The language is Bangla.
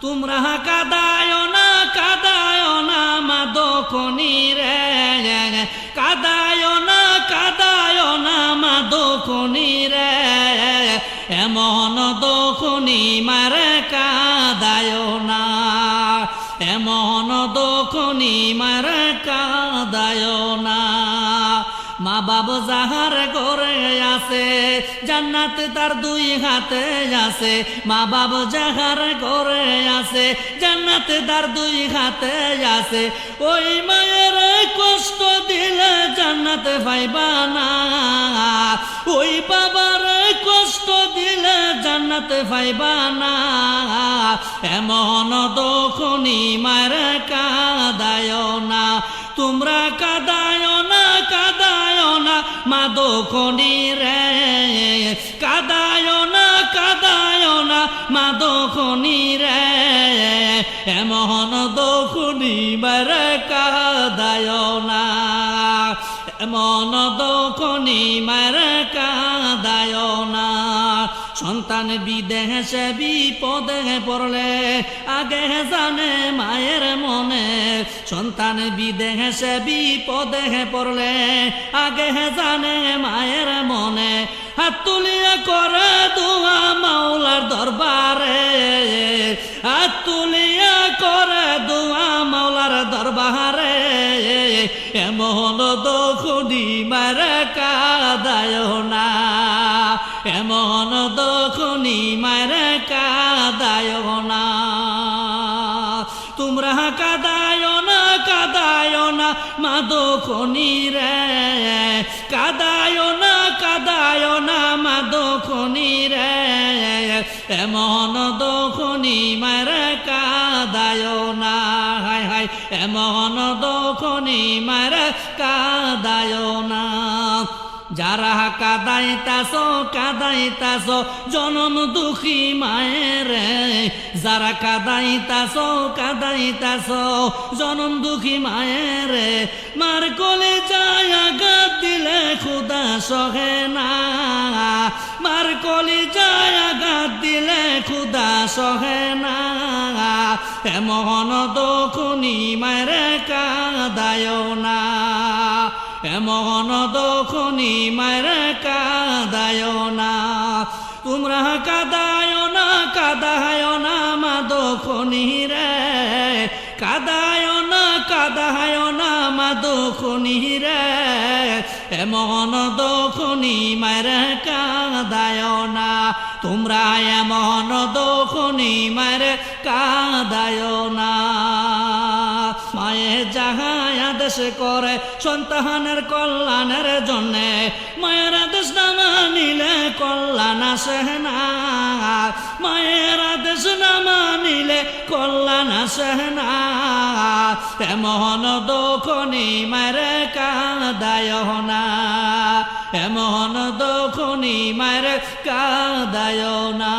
তোমরা কাদায় না কাদায় না মাদকনি রে। কাদায় না কাদায় না মাদকনি রে। এমন দখনি মারে কাদায় না। এমন দখনি মারে কাদায় না। মা বাবা যাহার ঘরে আছে, জান্নাত তার দুই হাতে আছে। মা বাবা যাহার ঘরে আছে, জান্নাত তার দুই হাতে আছে। ওই মায়ের কষ্ট দিলে জান্নাত পাইবা না। ওই বাবার কষ্ট দিলে জান্নাত পাইবা না। এমন দখনি মায়ের কাদায় না। তোমরা না মাদকনি রে। কাদায় না কাদায় না মাদকনি রে। এমন দখনি মারে কাদায় না। এমন দখনি মারে কাদায় না। সন্তান বিদেশে বিপদে পড়লে, আগে জানে মায়ের মনে। সন্তান বিদেশে বিপদে পড়লে, আগে জানে মায়ের মনে। হাত তুলিয়া করে দোয়া মাওলার দরবারে। হাত তুলিয়া করে দোয়া মাওলার দরবারে। এমন দখুনি মারে কাদায় না। এমন দখনি মারে কাদায় না। তোমরা কাদায় না কাদায় না মাদখনি রে। কাদায় না কাদায় না মাদখনি রে। এমন দখনি মারে কাদায় না। হায় হায়, এমন দখনি মারে কাদায় না। যারা কাদাইতাছ কাদাইতাছ, জনম দুঃখী মায়ের। যারা কাদাইতাছ কাদাইতাছ, জনম দুঃখী মায়ের। মার কোলে যায় আঘাত দিলে খুদা সহে না। মার কলি যায় আঘাত দিলে খুদা সহে না। এমন দখনি মারে কাদায় না। এমন দখনি মারে কাদায় না। তোমরা কাদায় না কাদায় না মা দখনি রে। কাদায় না কাদায় না মা দখনি রে। এমন দখনি মারে কাদায় না। তোমরা এমন দখনি মারে কাদায় না। মায়ে যাহা আদেশ করে, সন্তানের কল্যাণের জন্য। মায়ের আদেশ না মানিলে কল্যাণ আসে না। মায়ের আদেশ না মানিলে কল্যাণ আসে না। এমন দখনি মারে কাদায় না। এমন দখনি মারে কাদায় না।